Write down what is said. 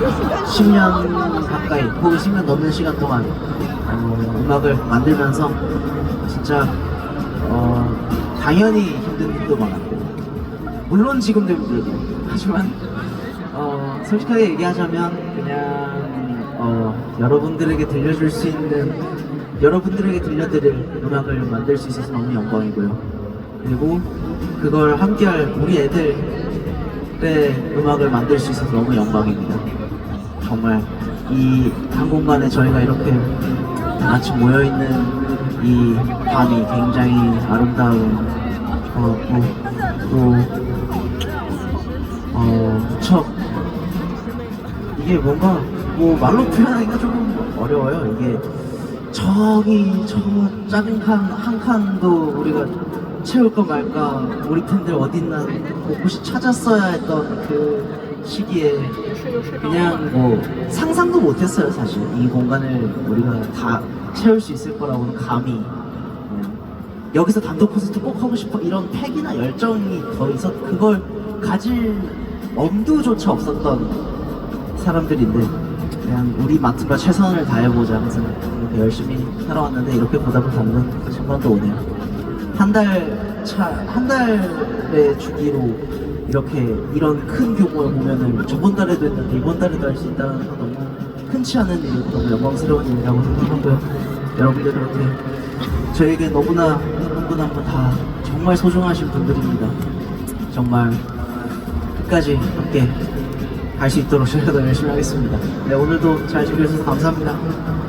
10년 가까이 혹은 10년 넘는 시간 동안 어, 음악을 만들면서 진짜 어, 당연히 힘든 일도 많았고 물론 지금도 힘들고 하지만 어, 솔직하게 얘기하자면 그냥 어, 여러분들에게 들려줄 수 있는 여러분들에게 들려드릴 음악을 만들 수 있어서 너무 영광이고요. 그리고 그걸 함께할 우리 애들의 음악을 만들 수 있어서 너무 영광입니다 정말 이 한 공간에 저희가 이렇게 다 같이 모여있는 이 밤이 굉장히 아름다운 것 같고 또 어, 무척 이게 뭔가 뭐 말로 표현하기가 조금 어려워요. 이게 저기 저 작은 칸한 칸도 우리가 채울까 말까. 우리 팬들 어딨나. 곳곳이 찾았어야 했던 그 시기에 그냥 뭐 상상도 못했어요 사실 이 공간을 우리가 다 채울 수 있을 거라고는 감히 여기서 단독 콘서트 꼭 하고 싶어 이런 패기나 열정이 더 있었 그걸 가질 엄두조차 없었던 사람들인데 그냥 우리 맡은 바 최선을 다해보자 항상 이렇게 열심히 살아왔는데 이렇게 보답을 받는 순간도 오네요 한 달 차 한 달의 주기로 이렇게 이런 큰 규모의 공연을 저번 달에도 했는데 이번 달에도 할 수 있다는 건 너무 흔치 않은 일, 너무 영광스러운 일이라고 생각하고요 여러분들 이렇게 저에게 너무나 한분다 정말 소중하신 분들입니다 정말 끝까지 함께 갈 수 있도록 저희가 더 열심히 하겠습니다. 네, 오늘도 잘 즐겨주셔서 감사합니다.